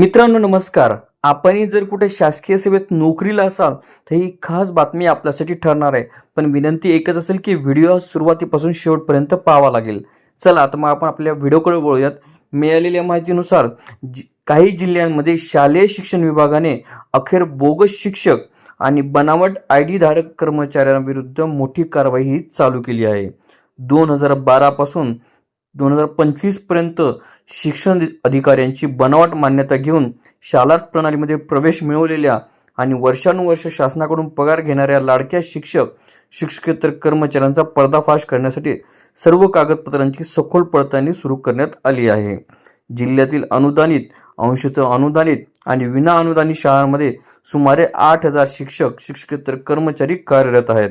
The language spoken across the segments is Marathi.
मित्रांनो नमस्कार. आपणही जर कुठे शासकीय सेवेत नोकरीला असाल तर ही खास बातमी आपल्यासाठी ठरणार आहे. पण विनंती एकच असेल की व्हिडिओ सुरुवातीपासून शेवटपर्यंत पाहावा लागेल. चला आता मग आपण आपल्या व्हिडिओकडे वळूयात. मिळालेल्या माहितीनुसार जि- काही जिल्ह्यांमध्ये शालेय शिक्षण विभागाने अखेर बोगस शिक्षक आणि बनावट आय डी धारक कर्मचाऱ्यांविरुद्ध मोठी कारवाई ही चालू केली आहे. दोन हजार बारापासून दोन हजार पंचवीसपर्यंत शिक्षण अधिकाऱ्यांची बनावट मान्यता घेऊन शाला प्रणालीमध्ये प्रवेश मिळवलेल्या आणि वर्षानुवर्ष शासनाकडून पगार घेणाऱ्या लाडक्या शिक्षक शिक्षकेतर कर्मचाऱ्यांचा पर्दाफाश करण्यासाठी सर्व कागदपत्रांची सखोल पडताळणी सुरू करण्यात आली आहे. जिल्ह्यातील अनुदानित अंशतः अनुदानित आणि विना अनुदानित शाळांमध्ये सुमारे आठ हजार शिक्षक शिक्षकेतर कर्मचारी कार्यरत आहेत.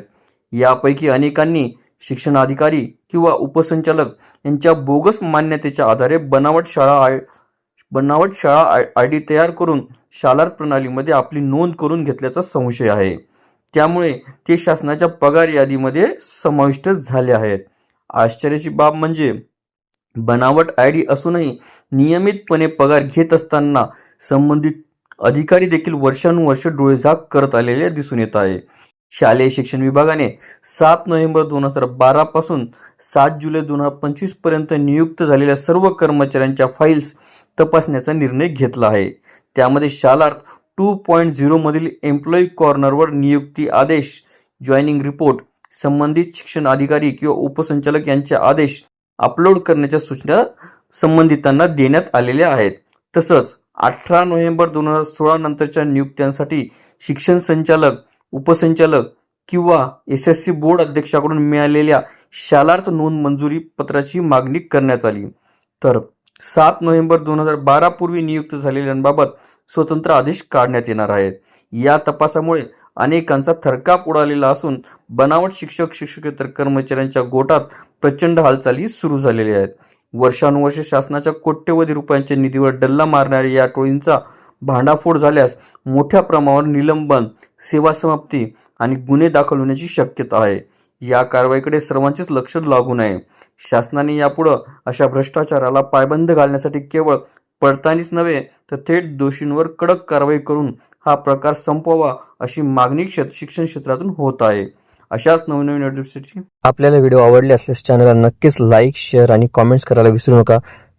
यापैकी अनेकांनी शिक्षण अधिकारी किंवा उपसंचालक यांच्या बोगस मान्यतेच्या आधारे बनावट शाळा आय बनावट शाळा आय डी तयार करून शालार प्रणालीमध्ये आपली नोंद करून घेतल्याचा संशय आहे. त्यामुळे ते शासनाच्या पगार यादीमध्ये समाविष्ट झाले आहेत. आश्चर्याची बाब म्हणजे बनावट आय डी असूनही नियमितपणे पगार घेत असताना संबंधित अधिकारी देखील वर्षानुवर्ष डोळेझाक करत आलेले दिसून येत आहे. शालेय शिक्षण विभागाने सात नोव्हेंबर दोन हजार बारा पासून सात जुलै दोन हजार पंचवीसपर्यंत नियुक्त झालेल्या सर्व कर्मचाऱ्यांच्या फाईल्स तपासण्याचा निर्णय घेतला आहे. त्यामध्ये शालार्थ टू पॉईंट झिरोमधील एम्प्लॉई कॉर्नरवर नियुक्ती आदेश जॉईनिंग रिपोर्ट संबंधित शिक्षण अधिकारी किंवा उपसंचालक यांचे आदेश अपलोड करण्याच्या सूचना संबंधितांना देण्यात आलेल्या आहेत. तसंच अठरा नोव्हेंबर दोन हजार सोळा नंतरच्या नियुक्त्यांसाठी शिक्षण संचालक उपसंचालक किंवा एस एस सी बोर्ड अध्यक्षाकडून मिळालेल्या शालार्थ नोंद मंजुरी पत्राची मागणी करण्यात आली. तर सात नोव्हेंबर दोन हजार बारा पूर्वी नियुक्त झालेल्यांबाबत स्वतंत्र आदेश काढण्यात येणार आहेत. या तपासामुळे अनेकांचा थरकाप उडालेला असून बनावट शिक्षक शिक्षकेतर कर्मचाऱ्यांच्या गोटात प्रचंड हालचाली सुरू झालेल्या आहेत. वर्षानुवर्ष शासनाच्या कोट्यवधी रुपयांच्या निधीवर डल्ला मारणाऱ्या या टोळींचा भांडाफोड झाल्यास मोठ्या प्रमाणावर निलंबन सेवा समाप्ती आणि गुन्हे दाखल होण्याची शक्यता आहे. या कारवाईकडे सर्वांचेच लक्ष लागून आहे शासनाने यापुढं अशा भ्रष्टाचाराला पायबंद घालण्यासाठी केवळ पडताळणीच नव्हे तर थेट दोषींवर कडक कारवाई करून हा प्रकार संपवावा अशी मागणी क्षेत्र शिक्षण क्षेत्रातून होत आहे. अशाच नवनवीन आपल्याला व्हिडिओ आवडले असल्यास चॅनलला नक्कीच लाईक शेअर आणि कॉमेंट्स करायला विसरू नका.